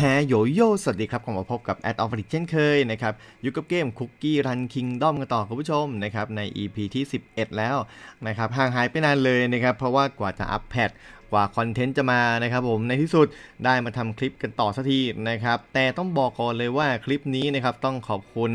ฮะโยโย่สวัสดีครับกลับมาพบกับแอดออฟฟิศเช่นเคยนะครับอยู่กับเกมคุกกี้รันคิงด้อมกันต่อคุณผู้ชมนะครับใน EP ที่ 11 แล้วนะครับห่างหายไปนานเลยนะครับเพราะว่ากว่าจะอัปแพท กว่าคอนเทนต์จะมานะครับผมในที่สุดได้มาทำคลิปกันต่อสักทีนะครับแต่ต้องบอกก่อนเลยว่าคลิปนี้นะครับต้องขอบคุณ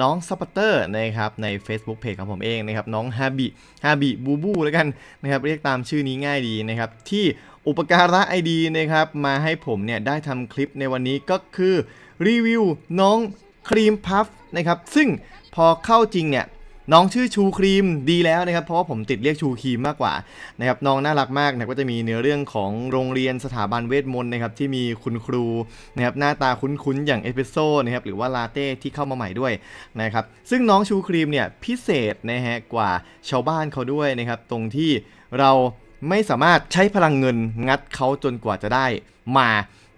น้องซัพพอร์เตอร์นะครับใน Facebook Page ของผมเองนะครับน้องฮาบิฮาบิบูบูแล้วกันนะครับเรียกตามชื่อนี้ง่ายดีนะครับที่อุปการะไอดีนะครับมาให้ผมเนี่ยได้ทำคลิปในวันนี้ก็คือรีวิวน้องครีมพัฟนะครับซึ่งพอเข้าจริงเนี่ย น้องชื่อชูครีมดีแล้วนะครับ เพราะว่าผมติดเรียกชูครีมมากกว่านะครับน้องน่ารักมากนะก็จะมีเนื้อเรื่องของโรงเรียนสถาบันเวทมนต์นะครับที่มีคุณครูนะครับหน้าตาคุ้นๆอย่างเอสเปรสโซ่นะครับหรือว่าลาเต้ที่เข้ามาใหม่ด้วยนะครับซึ่งน้องชูครีมเนี่ยพิเศษนะฮะกว่าชาวบ้านเขาด้วยนะครับตรงที่เราไม่สามารถใช้พลังเงินงัดเขาจนกว่าจะได้มา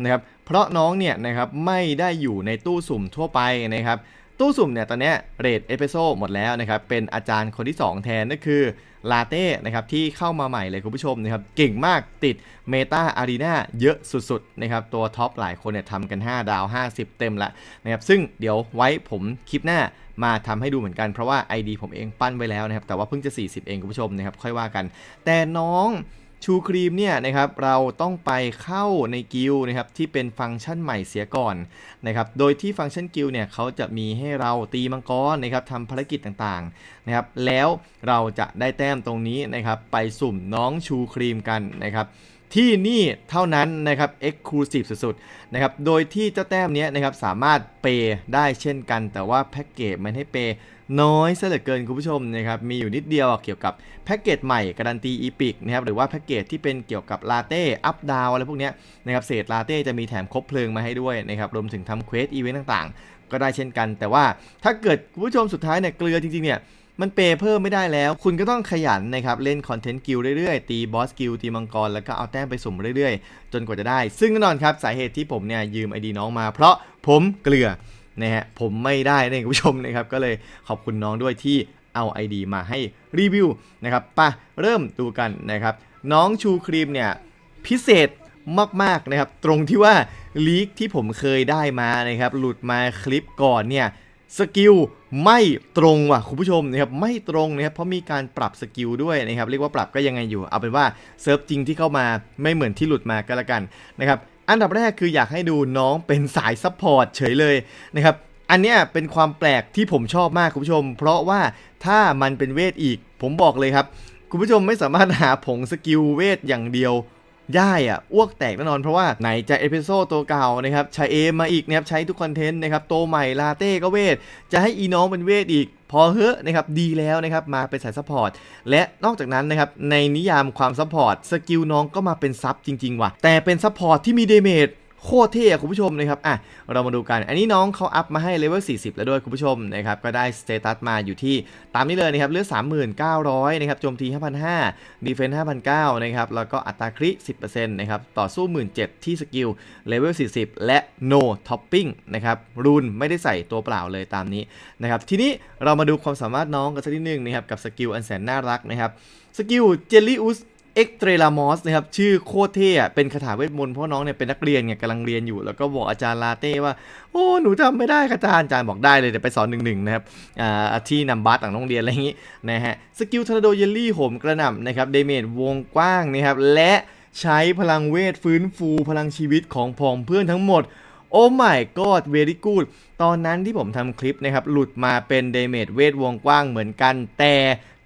นะครับเพราะน้องเนี่ยนะครับไม่ได้อยู่ในตู้สุ่มทั่วไปนะครับ ตู้สุ่มเนี่ยตอนนี้เรทเอสเปโซหมดแล้วนะครับ เป็นอาจารย์คนที่ 2 แทนนั่นคือลาเต้นะครับที่เข้ามาใหม่เลยคุณผู้ชมนะครับเก่งมากติดเมตาอารีนาเยอะสุดๆนะครับตัวท็อปหลายคนเนี่ยทำกัน 5 ดาว 50 เต็มละนะครับซึ่งเดี๋ยวไว้ผมคลิปหน้ามาทำให้ดูเหมือนกันเพราะว่า ID ผมเองปั้นไว้แล้วนะครับแต่ว่าเพิ่งจะ 40 เองคุณผู้ชมนะครับค่อยว่ากัน แต่น้อง ชูครีมเนี่ยนะครับเราต้องไปเข้าในกิลนะครับที่เป็นฟังก์ชันใหม่เสียก่อนนะครับโดยที่ฟังก์ชันกิลเนี่ยเขาจะมีให้เราตีมังกรนะครับทำภารกิจต่างๆนะครับแล้วเราจะได้แต้มตรงนี้นะครับไปสุ่มน้องชูครีมกันนะครับที่นี่เท่านั้นนะครับ Exclusive สุดๆนะครับโดยที่เจ้าแต้มเนี้ยนะครับสามารถเปย์ได้เช่นกัน แต่ว่าแพ็กเกจมันให้เปย์ น้อยซะเหลือเกินคุณผู้ชมนะครับมีอยู่นิดเดียวเกี่ยวกับแพ็กเกจใหม่การันตีอีพิกนะครับหรือว่าแพ็กเกจที่เป็นเกี่ยวกับลาเต้อัพดาวอะไรพวกนี้นะครับเศษลาเต้จะมีแถมครบเพลิงมาให้ด้วยนะครับรวมถึงทำเควสอีเวนต์ต่างๆ ก็ได้เช่นกัน แต่ว่าถ้าเกิดคุณผู้ชมสุดท้ายเนี่ยเกลือจริงๆเนี่ยมันเปย์เพิ่มไม่ได้แล้ว คุณก็ต้องขยันนะครับ เล่นคอนเทนต์กิลเรื่อยๆ ตีบอสกิลตีมังกร แล้วก็เอาแต้มไปสุ่มเรื่อยๆ จนกว่าจะได้ ซึ่งแน่นอนครับ สาเหตุที่ผมเนี่ยยืมไอดีน้องมาเพราะผมเกลือ นะฮะผมไม่ได้นั่นเองคุณผู้ชมนะครับก็เลยขอบคุณน้องด้วยที่เอา ID มาให้รีวิวนะครับป่ะเริ่มดูกันนะครับน้องชูครีมเนี่ยพิเศษมากๆนะครับตรงที่ว่าลีกที่ผมเคยได้มานะครับหลุดมาคลิปก่อนเนี่ยสกิลไม่ตรงว่ะคุณผู้ชมนะครับไม่ตรงนะครับเพราะมีการปรับสกิลด้วยนะครับเรียกว่าปรับก็ยังไงอยู่ เอาเป็นว่าเซิร์ฟจริงที่เข้ามาไม่เหมือนที่หลุดมาก็แล้วกันนะครับ อันดับแรกคืออยากให้ดูน้องเป็นสายซัพพอร์ตเฉยเลยนะครับ อันเนี้ยเป็นความแปลกที่ผมชอบมากคุณผู้ชม เพราะว่าถ้ามันเป็นเวทอีก ผมบอกเลยครับ คุณผู้ชมไม่สามารถหาผงสกิลเวทอย่างเดียว ได้อะอ้วกแตกแน่นอนเพราะว่าไหนจะเอพิโซดตัวเก่านะครับใช้เอมาอีกนะครับใช้ทุกคอนเทนต์นะครับโตใหม่ลาเต้ก็เวท จะให้อีน้องเป็นเวทอีกพอเฮ้อะนะครับดีแล้วนะครับมาเป็นสายซัพพอร์ตและนอกจากนั้นนะครับในนิยามความซัพพอร์ตสกิลน้องก็มาเป็นซับจริงๆว่ะแต่เป็นซัพพอร์ตที่มีเดเมจ โคตรเท่อะคุณผู้ชมนะครับอะเรามาดูกัน อันนี้น้องเขาอัพมาให้เลเวล 40 แล้วด้วยคุณผู้ชมนะครับก็ได้สเตตัสมาอยู่ที่ตามนี้เลยนะครับเลือด39,000นะครับโจมตี 5,500ดีเฟนส์5,900นะครับแล้วก็อัตราคริ10%นะครับต่อสู้ 17,000ที่สกิลเลเวล 40 และ no topping นะครับรูนไม่ได้ใส่ตัวเปล่าเลยตามนี้นะครับทีนี้เรามาดูความสามารถน้องกันสักนิดนึงนะครับกับสกิลอันแสนน่ารักนะครับสกิลเจลลี่อุส เอ็กเทรลามอสนะครับชื่อโคตรเท่อะเป็นคาถาเวทมนต์เพราะน้องเนี่ยเป็นนักเรียนไงกำลังเรียนอยู่ แล้วก็บอกอาจารย์ลาเต้ว่า โอ้หนูจำไม่ได้ค่ะอาจารย์อาจารย์บอกได้เลยเดี๋ยวไปสอนหนึ่งหนึ่งนะครับอ่าที่นำบัสต่างโรงเรียนอะไรอย่างงี้นะฮะสกิลทอร์นาโดเยลลี่โหมกระหน่ำนะครับเดเมจวงกว้างนะครับและใช้พลังเวทฟื้นฟูพลังชีวิตของผองเพื่อนทั้งหมดโอ้ my god very good ตอนนั้นที่ผมทำคลิปนะครับหลุดมาเป็นเดเมจเวทวงกว้างเหมือนกัน แต่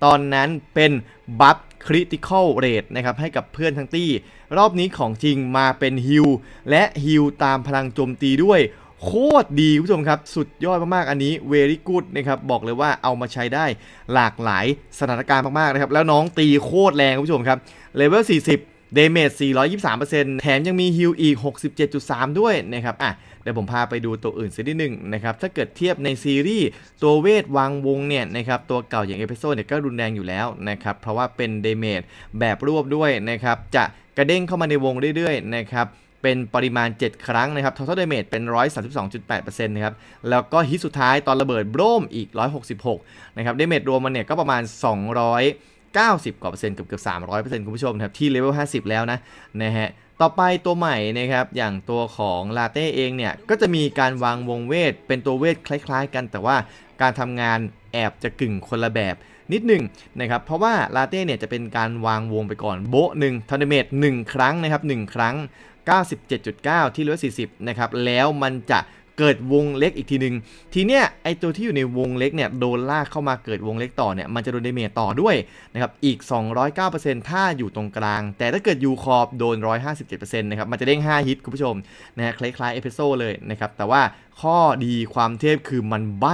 ตอนนั้นเป็นบัฟ คริติคอลเรทนะครับให้กับเพื่อนทั้งตี้ รอบนี้ของจริงมาเป็นฮิลและฮิลตามพลังโจมตีด้วย โคตรดีคุณผู้ชมครับ สุดยอดมากๆ อันนี้ very good นะครับบอกเลยว่าเอามาใช้ได้หลากหลายสถานการณ์มากๆนะครับแล้วน้องตีโคตรแรงคุณผู้ชมครับเลเวล40 เดเมจ423%แถมยังมีฮิลอีก 67.3 ด้วยนะครับอะเดี๋ยวผมพาไปดูตัวอื่นสักนิดหนึ่งนะครับ ถ้าเกิดเทียบในซีรีส์ตัวเวทวางวงเนี่ยนะครับ ตัวเก่าอย่างเอพิโซดเนี่ยก็รุนแรงอยู่แล้วนะครับ เพราะว่าเป็นเดเมจแบบรวบด้วยนะครับ จะกระเด้งเข้ามาในวงเรื่อยๆนะครับเป็นปริมาณ 7 ครั้งนะครับ total damage เป็น 132.8%นะครับ แล้วก็ฮิตสุดท้ายตอนระเบิดโบรมอีก 166 นะครับ damage รวมมันเนี่ยก็ประมาณ 200 90 กว่าเปอร์เซ็นต์เกือบเกือบ300เปอร์เซ็นต์คุณผู้ชมครับที่เลเวล50 แล้วนะนะฮะต่อไปตัวใหม่นะครับอย่างตัวของลาเต้เองเนี่ยก็จะมีการวางวงเวท เป็นตัวเวทคล้าย ๆ กัน แต่ว่าการทำงานแอบจะกึ่งคนละแบบนิดหนึ่งนะครับเพราะว่าลาเต้เนี่ยจะเป็นการวางวงไปก่อนโบะหนึ่งทอร์นาเมตหนึ่งครั้งนะครับหนึ่งครั้ง 97.9 ที่เหลือ40 นะครับ แล้วมันจะ เกิดวงเล็กอีกทีหนึ่งทีเนี้ยไอตัวที่อยู่ในวงเล็กเนี่ยโดนลากเข้ามาเกิดวงเล็กต่อเนี่ยมันจะโดนเดเมจต่อด้วยนะครับอีก 209%ถ้าอยู่ตรงกลาง แต่ถ้าเกิดยูคอบโดน 157%นะครับมันจะเด้ง 5 ฮิตคุณผู้ชมนะฮะคล้ายๆเอพิโซเลยนะครับแต่ว่าข้อดีความเทพคือมันใบ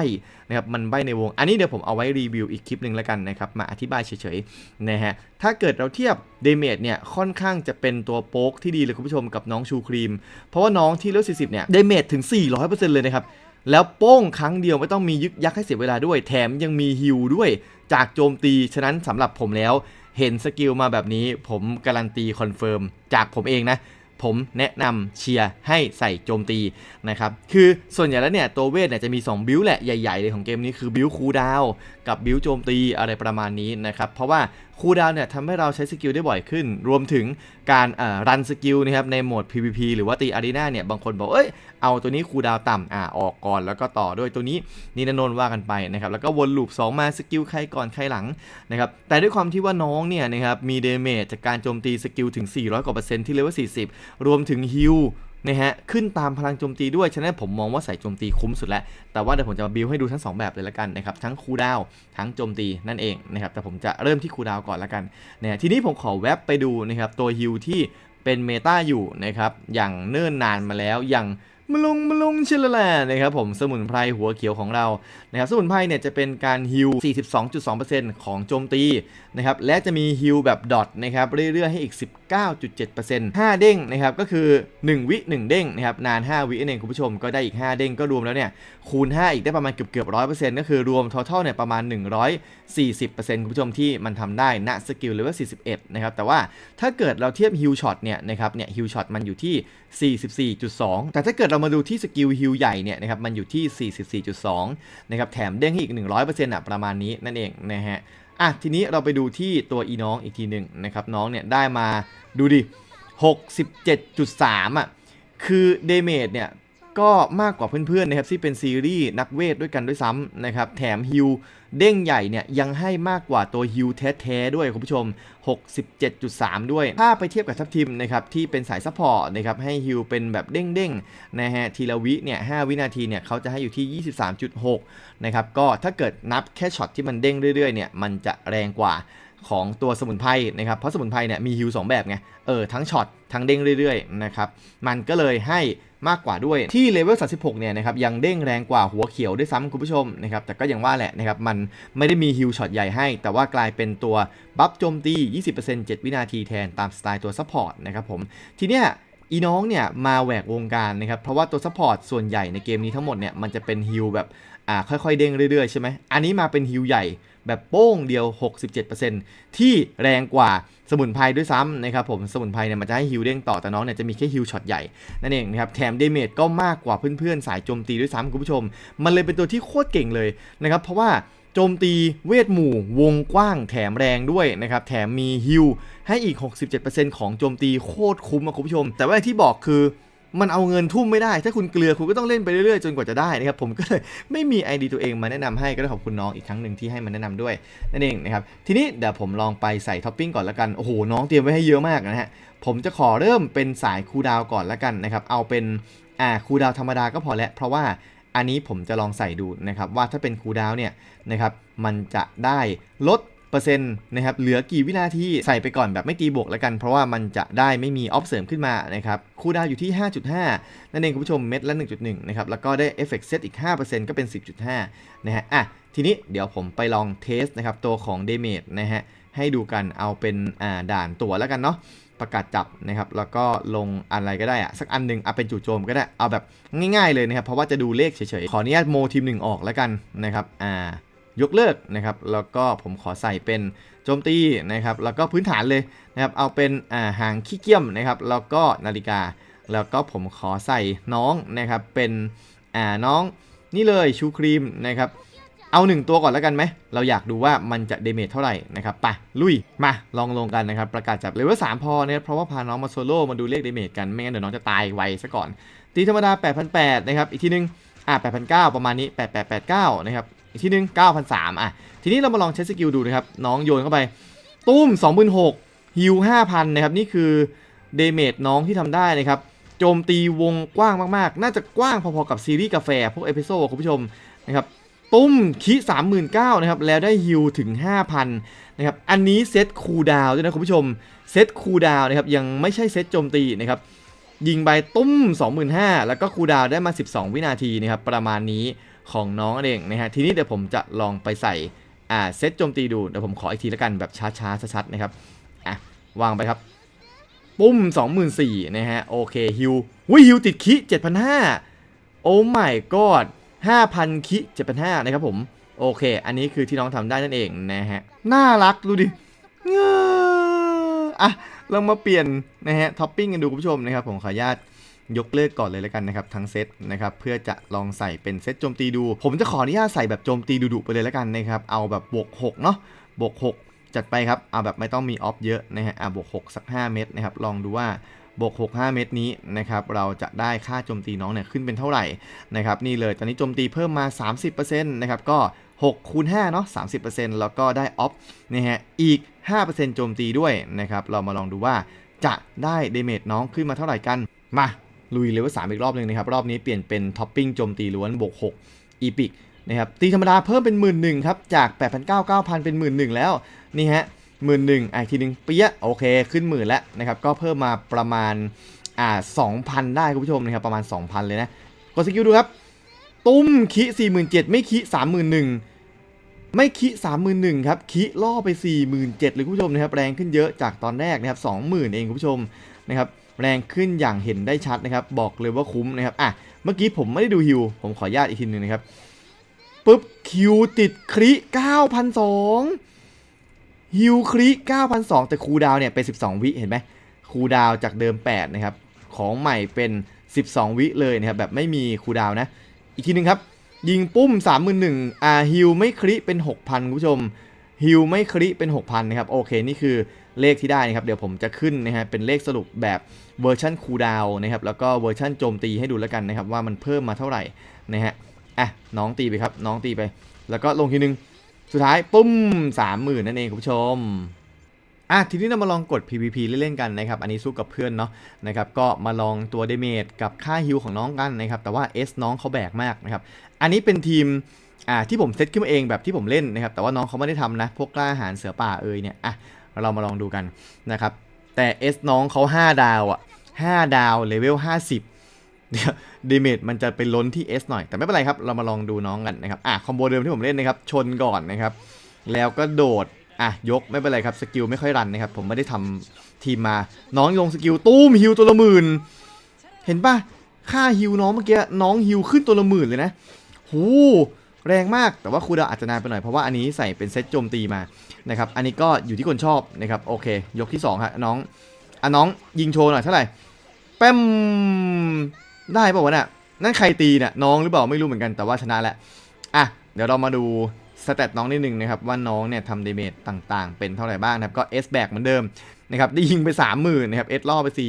นะครับมันใบในวง อันนี้เดี๋ยวผมเอาไว้รีวิวอีกคลิปหนึ่งแล้วกันนะครับมาอธิบายเฉยๆนะฮะถ้าเกิดเราเทียบเดเมจเนี่ยค่อนข้างจะเป็นตัวโป๊กที่ดีเลยคุณผู้ชมกับน้องชูครีม เพราะว่าน้องที่เลือด40เนี่ยเดเมจถึง 400%เลยนะครับแล้วโป้งครั้งเดียวไม่ต้องมียึกยักให้เสียเวลาด้วย แถมยังมีฮิลด้วยจากโจมตี ฉะนั้นสำหรับผมแล้ว เห็นสกิลมาแบบนี้ผมการันตีคอนเฟิร์มจากผมเองนะ ผมแนะนำเชียร์ให้ใส่โจมตีนะครับ คือส่วนใหญ่แล้วเนี่ยตัวเวทเนี่ยจะมี 2 บิลแหละใหญ่ๆเลยของเกมนี้คือบิลคูดาวกับบิลโจมตีอะไรประมาณนี้นะครับ เพราะว่าคูดาวเนี่ยทำให้เราใช้สกิลได้บ่อยขึ้น รวมถึงการรันสกิลนะครับในโหมด PVP หรือว่าตีอารีนาเนี่ยบางคนบอกเอ้ยเอาตัวนี้คูดาวต่ำอ่าออกก่อนแล้วก็ต่อด้วยตัวนี้นี่นนนว่ากันไปนะครับแล้วก็วนลูป2 มาสกิลใครก่อนใครหลังนะครับแต่ด้วยความที่ว่าน้องเนี่ยนะครับมีเดเมจจากการโจมตีสกิลถึง 400กว่าเปอร์เซ็นต์ที่เลเวล40รวมถึงฮิลนะฮะขึ้นตามพลังโจมตีด้วย ฉะนั้นผมมองว่าใส่โจมตีคุ้มสุดแล้ว แต่ว่าเดี๋ยวผมจะมาบิวให้ดูทั้ง 2 แบบเลยละกันนะครับ ทั้งคูดาวทั้งโจมตีนั่นเองนะครับ แต่ผมจะเริ่มที่คูดาวก่อนละกันนะทีนี้ผมขอแวบไปดูนะครับตัวฮิลที่เป็นเมตาอยู่นะครับอย่างเนิ่นนานมาแล้วอย่าง มะลงมะลงเชลแลนะครับผมสมุนไพรหัวเขียวของเรานะครับสมุนไพรเนี่ยจะเป็นการฮิล42.2%ของโจมตีนะครับและจะมีฮิลแบบดอทนะครับเรื่อยๆให้อีก 19.7% 5 เด้งนะครับก็คือ 1 วิ 1 เด้งนะครับนาน 5 วิเองคุณผู้ชมก็ได้อีก 5 เด้งก็รวมแล้วเนี่ยคูณ 5 อีกได้ประมาณเกือบเกือบ100%ก็คือรวม total เนี่ยประมาณ 140%คุณผู้ชมที่มันทำได้ณสกิลเลเวล41นะครับแต่ว่าถ้าเกิดเราเทียบฮิลช็อตเนี่ยนะครับเนี่ยฮิลช็อตมันอยู่ที่ 44.2 แต่ถ้าเกิดเรามาดูที่สกิลฮิลใหญ่เนี่ยนะครับมันอยู่ที่ 44.2นะครับแถมเด้งให้อีก 100%อะประมาณนี้นั่นเองนะฮะอะทีนี้เราไปดูที่ตัวอีน้องอีกทีหนึ่งนะครับน้องเนี่ยได้มาดูดิ 67.3อะคือเดเมจเนี่ย ก็มากกว่าเพื่อนๆนะครับที่เป็นซีรีส์นักเวทด้วยกันด้วยซ้ำนะครับแถมฮิลเด้งใหญ่เนี่ยยังให้มากกว่าตัวฮิลแท้ๆด้วยคุณผู้ชม 67.3 ด้วย ถ้าไปเทียบกับทัพทีมนะครับที่เป็นสายซัพพอร์ตนะครับให้ฮิลเป็นแบบเด้งๆนะฮะทีละวิเนี่ย 5 วินาทีเนี่ยเขาจะให้อยู่ที่ 23.6 นะครับก็ถ้าเกิดนับแค่ช็อตที่มันเด้งเรื่อยๆเนี่ยมันจะแรงกว่า ของตัวสมุนไพรนะครับ เพราะสมุนไพรเนี่ยมีฮิล2แบบไง เออทั้งช็อตทั้งเด้งเรื่อยๆนะครับ มันก็เลยให้มากกว่าด้วยที่เลเวล 36 เนี่ยนะครับยังเด้งแรงกว่าหัวเขียวด้วยซ้ำคุณผู้ชมนะครับแต่ก็ยังว่าแหละนะครับมันไม่ได้มีฮิลช็อตใหญ่ให้ แต่ว่ากลายเป็นตัวบัฟโจมตี 20% 7 วินาทีแทนตามสไตล์ตัวซัพพอร์ตนะครับผมทีเนี้ยอีน้องเนี่ยมาแหวกวงการนะครับเพราะว่าตัวซัพพอร์ตส่วนใหญ่ในเกมนี้ทั้งหมดเนี่ยมันจะเป็นฮิลแบบอ่าค่อยๆเด้งเรื่อยๆใช่ไหมอันนี้มาเป็นฮิลใหญ่ แบบโป้งเดียว 67%ที่แรงกว่าสมุนไพรด้วยซ้ำนะครับผมสมุนไพรเนี่ยมันจะให้ฮิลเด้งต่อแต่น้องเนี่ยจะมีแค่ฮิลช็อตใหญ่นั่นเองนะครับแถมเดเมจก็มากกว่าเพื่อนๆ สายโจมตีด้วยซ้ำคุณผู้ชม มันเลยเป็นตัวที่โคตรเก่งเลยนะครับเพราะว่าโจมตีเวทหมู่วงกว้างแถมแรงด้วยนะครับแถมมีฮิลให้อีก 67%ของโจมตีโคตรคุ้มอะคุณผู้ชม แต่ว่าที่บอกคือ มันเอาเงินทุ่มไม่ได้ ถ้าคุณเกลือคุณก็ต้องเล่นไปเรื่อยๆ จนกว่าจะได้นะครับ ผมก็เลยไม่มี ID ตัวเองมาแนะนำให้ก็ต้องขอบคุณน้องอีกครั้งหนึ่งที่ให้มาแนะนำด้วยนั่นเองนะครับทีนี้เดี๋ยวผมลองไปใส่ท็อปปิ้งก่อนละกันโอ้โหน้องเตรียมไว้ให้เยอะมากนะฮะผมจะขอเริ่มเป็นสายคูดาวก่อนละกันนะครับเอาเป็นอ่าคูดาวธรรมดาก็พอแล้วเพราะว่าอันนี้ผมจะลองใส่ดูนะครับว่าถ้าเป็นคูดาวเนี่ยนะครับมันจะได้ลด เปอร์เซ็นต์นะครับเหลือกี่วินาทีใส่ไปก่อนแบบไม่ตีบวกแล้วกัน เพราะว่ามันจะได้ไม่มีออฟเสริมขึ้นมานะครับคูดาวอยู่ที่ 5.5 นั่นเองคุณผู้ชมเม็ดละ 1.1 นะครับ แล้วก็ได้เอฟเฟกต์เซตอีก 5%ก็เป็น 10.5 นะฮะอะทีนี้เดี๋ยวผมไปลองเทสนะครับตัวของเดเมจนะฮะให้ดูกันเอาเป็นอ่าด่านตัวแล้วกันเนาะประกาศจับนะครับแล้วก็ลงอะไรก็ได้อะสักอันหนึ่งเอาเป็นจู่โจมก็ได้เอาแบบง่ายๆเลยนะครับเพราะว่าจะดูเลขเฉยๆขออนุญาตโมทีมหนึ่งออกแล้วกันนะครับอ่า ยกเลิกนะครับ แล้วก็ผมขอใส่เป็นโจมตีนะครับ แล้วก็พื้นฐานเลยนะครับ เอาเป็นอ่าหางขี้เกียมนะครับ แล้วก็นาฬิกา แล้วก็ผมขอใส่น้องนะครับ เป็นน้องนี่เลยชูครีมนะครับ เอาหนึ่งตัวก่อนแล้วกันไหม เราอยากดูว่ามันจะเดเมจเท่าไหร่นะครับไปลุย มาลองลงกันนะครับ ประกาศจับเลเวลสามพอเนี่ยเพราะว่าพาน้องมาโซโล่มาดูเลขเดเมจกัน ไม่งั้นเดี๋ยวน้องจะตายไวซะก่อน ตีธรรมดา 8,800 นะครับ อีกทีนึงอะ8,900 ประมาณนี้ 8889 นะครับ อีกทีนึง9,300อะ ทีนี้เรามาลองใช้สกิลดูนะครับ น้องโยนเข้าไป ตุ้ม26,000ฮิว5,000นะครับ นี่คือเดเมจน้องที่ทำได้นะครับ โจมตีวงกว้างมากๆ น่าจะกว้างพอๆกับซีรีส์กาแฟ พวกเอพิโซดคุณผู้ชมนะครับ ตุ้มคิ39,000นะครับ แล้วได้ฮิวถึง 5,000นะครับ อันนี้เซตคูลดาวด้วยนะคุณผู้ชม เซตคูลดาวนะครับ ยังไม่ใช่เซตโจมตีนะครับยิงไปตุ้ม 25,000 แล้วก็คูลดาวได้มา 12 วินาทีนะครับ ประมาณนี้ ของน้องเองนะฮะทีนี้เดี๋ยวผมจะลองไปใส่อ่าเซตโจมตีดูเดี๋ยวผมขออีกทีล้วกันแบบช้าๆชัดๆนะครับอะวางไปครับ ปุ้ม 24,000นะฮะโอเคฮิววิฮิวติดคิ7,500โอ้ my god 5,000คิ7,500นะครับผมโอเค อันนี้คือที่น้องทำได้นั่นเองนะฮะน่ารักดูดิเงออะเรามาเปลี่ยนนะฮะท็อปปิ้งกันดูคุณผู้ชมนะครับผมขออนุญาต ยกเลิกก่อนเลยแล้วกันนะครับทั้งเซตนะครับเพื่อจะลองใส่เป็นเซตโจมตีดู ผมจะขออนุญาตใส่แบบโจมตีดุๆไปเลยแล้วกันนะครับเอาแบบบวก6เนาะบวก6 จัดไปครับเอาแบบไม่ต้องมีออฟเยอะนะฮะอะบวก6สัก 5 เม็ดนะครับลองดูว่าบวก6 5 เม็ดนี้นะครับเราจะได้ค่าโจมตีน้องเนี่ยขึ้นเป็นเท่าไหร่นะครับนี่เลยตอนนี้โจมตีเพิ่มมา 30%นะครับก็6คูณ5เนาะ30%แล้วก็ได้ออฟนะฮะอีก 5%โจมตีด้วยนะครับเรามาลองดูว่าจะได้เดเมจน้องขึ้นมาเท่าไหร่กันมา ลุยเลเวล3อีกรอบหนึ่งนะครับ รอบนี้เปลี่ยนเป็นท็อปปิ้งโจมตีล้วนบวก6อีพิกนะครับตีธรรมดาเพิ่มเป็น 1 1ื่นครับ จาก 8,900 9,000 เป็น 1 1ื่นแล้ว นี่ฮะหมื่นหนึ่งอีกทีหนึ่งเปี้ยโอเค ขึ้นหมื่นแล้วนะครับ ก็เพิ่มมาประมาณอ่า2,000ได้คุณผู้ชมนะครับ ประมาณ 2,000 เลยนะ กดสกิลดูครับ ตุ้มคิ47,000ไม่คิ31,000ไม่คิ31,000ครับ คิล่อไป47,000เลยคุณผู้ชมนะครับ แรงขึ้นเยอะจากตอนแรกนะครับ20,000เองคุณผู้ชมนะครับ แรงขึ้นอย่างเห็นได้ชัดนะครับ บอกเลยว่าคุ้มนะครับอะเมื่อกี้ผมไม่ได้ดูฮิวผมขออนุญาตอีกทีหนึ่งนะครับปุ๊บคิวติดคริ9,002ฮิวคริ9,002 แต่คูดาวเนี่ยเป็น 12 วิเห็นไหมคูดาวจากเดิม 8 นะครับ ของใหม่เป็น 12 วิเลยนะครับ แบบไม่มีคูดาวนะ อีกทีหนึ่งครับ ยิงปุ้ม 31,000อ่าฮิวไม่คริเป็น 6,000 คุณผู้ชมฮิวไม่คริเป็น 6,000 นะครับ โอเค นี่คือ เลขที่ได้นะครับเดี๋ยวผมจะขึ้นนะฮะเป็นเลขสรุปแบบเวอร์ชันคูลดาวนะครับแล้วก็เวอร์ชันโจมตีให้ดูแล้วกันนะครับว่ามันเพิ่มมาเท่าไหร่นะฮะอะน้องตีไปครับน้องตีไป แล้วก็ลงทีนึงสุดท้ายปุ้ม30,000นั่นเองคุณผู้ชมอะทีนี้เรามาลองกด PVP เล่นๆกันนะครับ อันนี้สู้กับเพื่อนเนาะนะครับ ก็มาลองตัวเดเมจกับค่าฮิลของน้องกันนะครับ แต่ว่า S น้องเขาแบกมากนะครับ อันนี้เป็นทีมอ่าที่ผมเซตขึ้นมาเองแบบที่ผมเล่นนะครับ แต่ว่าน้องเขาไม่ได้ทำนะ พวกกล้าหารเสือป่าเอ่ยเนี่ย อะ เรามาลองดูกันนะครับ แต่ S น้องเขา 5 ดาวอะ 5 ดาวเลเวล 50 เดี๋ยวเดเมจมันจะไปล้นที่ S หน่อย แต่ไม่เป็นไรครับ เรามาลองดูน้องกันนะครับ อะ คอมโบเดิมที่ผมเล่นนะครับ ชนก่อนนะครับ แล้วก็โดด อะ ยกไม่เป็นไรครับ สกิลไม่ค่อยรันนะครับ ผมไม่ได้ทำทีมมา น้องลงสกิลตู้มฮิวตัวละหมื่น เห็นปะค่าฮิวน้องเมื่อกี้ น้องฮิวขึ้นตัวละหมื่นเลยนะ หู แรงมากแต่ว่าคูดาวอาจจะนานไปหน่อยเพราะว่าอันนี้ใส่เป็นเซตโจมตีมานะครับอันนี้ก็อยู่ที่คนชอบนะครับโอเค ยกที่2ฮะน้องอะน้องยิงโชว์หน่อยเท่าไหร่แป้มได้ป่าวะเนี่ยนั่นใครตีเนี่ยน้องหรือเปล่าไม่รู้เหมือนกันแต่ว่าชนะแล้วอะเดี๋ยวเรามาดูสเตตน้องนิดนึงนะครับว่าน้องเนี่ยทำเดเมจต่างๆ เป็นเท่าไหร่บ้างนะครับก็ S แบกเหมือนเดิมนะครับได้ยิงไป 30,000นะครับ S ล่อไป4 6 0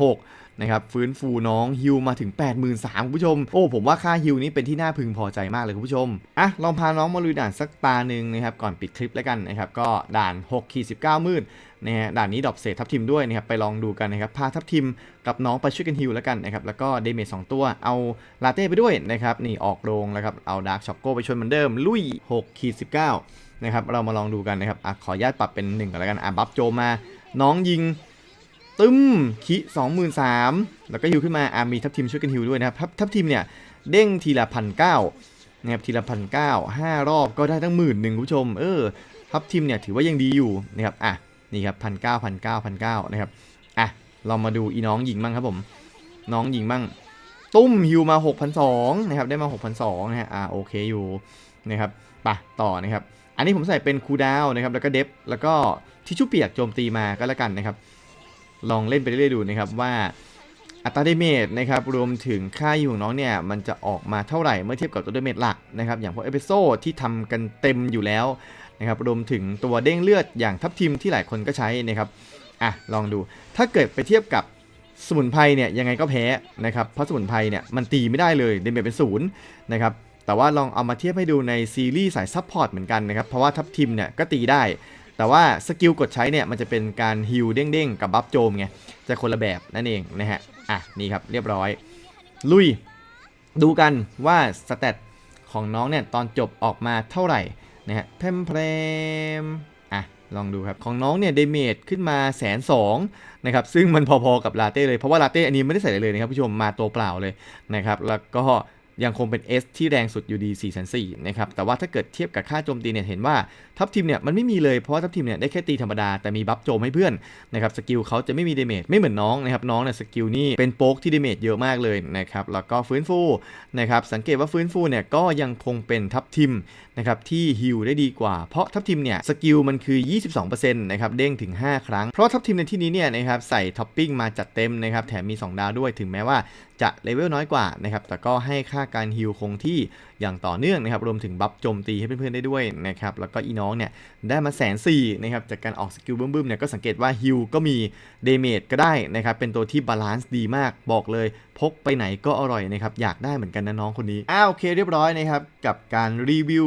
0 0 นะครับฟื้นฟูน้องฮิวมาถึง 83,000คุณผู้ชม โอ้ผมว่าค่าฮิวนี้เป็นที่น่าพึงพอใจมากเลยคุณผู้ชมอะลองพาน้องมาลุยด่านสักตาหนึ่งนะครับก่อนปิดคลิปแล้วกันนะครับก็ด่าน6ขีด19มืดนะฮะด่านนี้ดรอปเศษทับทิมด้วยนะครับไปลองดูกันนะครับพาทับทิมกับน้องไปช่วยกันฮิวแล้วกันนะครับแล้วก็เดเมจ2ตัวเอาลาเต้ไปด้วยนะครับนี่ออกโรงแล้วครับเอาดาร์กช็อกโกไปชนเหมือนเดิม ลุย6ขีด19นะครับเรามาลองดูกันนะครับอะขออนุญาตปรับเป็น1ก่อนแล้วกันอะบัฟโจมาน้องยิง ตึ้มคิสองหมื่นสามแล้วก็ฮิวขึ้นมาอามีทัพทีมช่วยกันฮิวด้วยนะครับทัพทัพทีมเนี่ยเด้งทีละพันเก้านะครับทีละพันเก้าห้ารอบก็ได้ตั้งหมื่นหนึ่งคุณผู้ชม เออทัพทีมเนี่ยถือว่ายังดีอยู่นะครับอะนี่ครับพันเก้าพันเก้าพันเก้านะครับอะเรามาดูอีน้องหญิงบ้างครับผม น้องหญิงบ้างตุ้มฮิวมา6,200นะครับได้มา6,200นะฮะอะโอเคอยู่นะครับไปะต่อนะครับ อันนี้ผมใส่เป็นคูดาวน์นะครับแล้วก็เดฟแล้วก็ทิชชู่เปียกโจมตีมาก็แล้วกันนะครับ ลองเล่นไปเรื่อยๆดูนะครับว่าอัตราเดเมจนะครับรวมถึงค่าอยู่ของน้องเนี่ยมันจะออกมาเท่าไหร่เมื่อเทียบกับตัวเดเมจหลักนะครับอย่างพวกเอเปโซที่ทำกันเต็มอยู่แล้วนะครับรวมถึงตัวเด้งเลือดอย่างทับทิมที่หลายคนก็ใช้นะครับอะลองดูถ้าเกิดไปเทียบกับสมุนไพรเนี่ยยังไงก็แพ้นะครับเพราะสมุนไพรเนี่ยมันตีไม่ได้เลยเดเมจเป็นศูนย์นะครับแต่ว่าลองเอามาเทียบให้ดูในซีรีส์สายซัพพอร์ตเหมือนกันนะครับเพราะว่าทับทิมเนี่ยก็ตีได้ แต่ว่าสกิลกดใช้เนี่ยมันจะเป็นการฮิลเด้งๆกับบัฟโจมไงจะคนละแบบนั่นเองนะฮะอะนี่ครับเรียบร้อย ลุย ดูกันว่าสเตตของน้องเนี่ยตอนจบออกมาเท่าไหร่นะฮะเพมเพมอะลองดูครับ ของน้องเนี่ยเดเมจขึ้นมาแสนสองนะครับซึ่งมันพอๆกับลาเต้เลย เพราะว่าลาเต้อันนี้ไม่ได้ใส่เลยนะครับผู้ชมมาตัวเปล่าเลยนะครับแล้วก็ ยังคงเป็น S ที่แรงสุดอยู่ดี4 4 0 0นะครับ แต่ว่าถ้าเกิดเทียบกับค่าโจมตีเนี่ยเห็นว่าทัพทีมเนี่ยมันไม่มีเลย เพราะว่าทัพทีมเนี่ยได้แค่ตีธรรมดา แต่มีบัฟโจมให้เพื่อนนะครับสกิลเขาจะไม่มีเดเมจไม่เหมือนน้องนะครับน้องเนี่ยสกิลนี่เป็นโป๊กที่เดเมจเยอะมากเลยนะครับแล้วก็ฟื้นฟูนะครับสังเกตว่าฟื้นฟูเนี่ยก็ยังคงเป็นทัพทีมนะครับที่ฮิลได้ดีกว่า เพราะทัพทีมเนี่ยสกิลมันคือ 22%นะครับเด้งถึง 5 ครั้ง เพราะทัพทีมในที่นี้เนี่ยนะครับใส่ท็อปปิ้งมาจัดเต็มนะครับแถมมี 2 ดาวด้วยถึงแม้ว่าจะเลเวลน้อยกว่านะครับแต่ก็ให้ค่าการฮิลคงที่อย่างต่อเนื่องนะครับรวมถึงบัฟโจมตีให้เพื่อนๆได้ด้วยนะครับแล้วก็อีน้องเนี่ยได้มาแสนสี่นะครับจากการออกสกิลบึ้มๆเนี่ยก็สังเกตว่าฮิลก็มีเดเมจก็ได้นะครับเป็นตัวที่บาลานซ์ดีมากบอกเลย กไปไหนก็อร่อยนะครับ อยากได้เหมือนกันนะน้องคนนี้ อ้าวโอเคเรียบร้อยนะครับ กับการรีวิว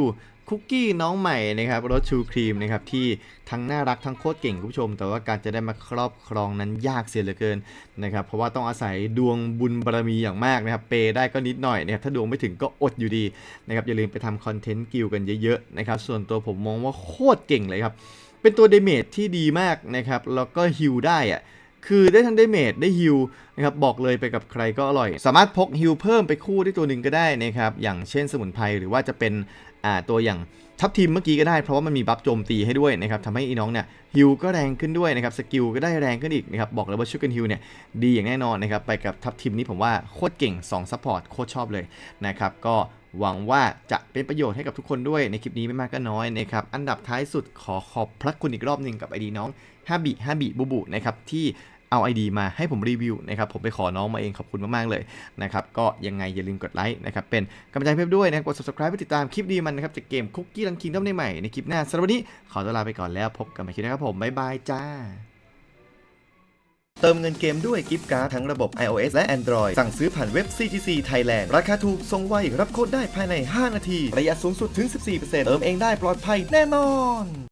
คุกกี้น้องใหม่นะครับรสชูครีมนะครับที่ทั้งน่ารักทั้งโคตรเก่งคุณผู้ชม แต่ว่าการจะได้มาครอบครองนั้นยากเสียเหลือเกินนะครับเพราะว่าต้องอาศัยดวงบุญบารมีอย่างมากนะครับเปได้ก็นิดหน่อยนะครับถ้าดวงไม่ถึงก็อดอยู่ดีนะครับอย่าลืมไปทำคอนเทนต์กิลกันเยอะๆนะครับส่วนตัวผมมองว่าโคตรเก่งเลยครับเป็นตัวเดเมจที่ดีมากนะครับแล้วก็ฮิลได้อะ คือได้ทั้งเดเมจได้ฮิลนะครับบอกเลยไปกับใครก็อร่อย สามารถพกฮิลเพิ่มไปคู่ได้ตัวหนึ่งก็ได้นะครับอย่างเช่นสมุนไพรหรือว่าจะเป็นตัวอย่างทัพทีมเมื่อกี้ก็ได้เพราะว่ามันมีบัฟโจมตีให้ด้วยนะครับทำให้อีน้องเนี่ยฮิลก็แรงขึ้นด้วยนะครับสกิลก็ได้แรงขึ้นอีกนะครับบอกเลยว่าช่วยกันฮิลเนี่ยดีอย่างแน่นอนนะครับไปกับทัพทีมนี้ผมว่าโคตรเก่ง2ซัพพอร์ตโคตรชอบเลยนะครับก็หวังว่าจะเป็นประโยชน์ให้กับทุกคนด้วยในคลิปนี้ไม่มากก็น้อยนะครับอันดับท้ายสุดขอขอบพระคุณอีกรอบหนึ่งกับไอดีน้องฮาบิฮาบิบูบุนะครับที่ เอา ID มาให้ผมรีวิวนะครับผมไปขอน้องมาเองขอบคุณมาก ๆ เลยนะครับก็ยังไงอย่าลืมกดไลค์นะครับเป็นกำลังใจเพื่อนด้วยนะกด subscribe ไปติดตามคลิปดีมันนะครับจากเกมคุกกี้รันคิงด้อมในใหม่ในคลิปหน้าสำหรับวันนี้ขอตัวลาไปก่อนแล้วพบกันใหม่คลิปหนะครับผมบ๊ายบายจ้าเติมเงินเกมด้วยกิฟต์การ์ดทั้งระบบ iOS และ Android สั่งซื้อผ่านเว็บ CTC Thailand ราคาถูกส่งไว รับโค้ดได้ภายใน 5 นาที ระยะสูงสุดถึง 14%เติมเองได้ปลอดภัยแน่นอน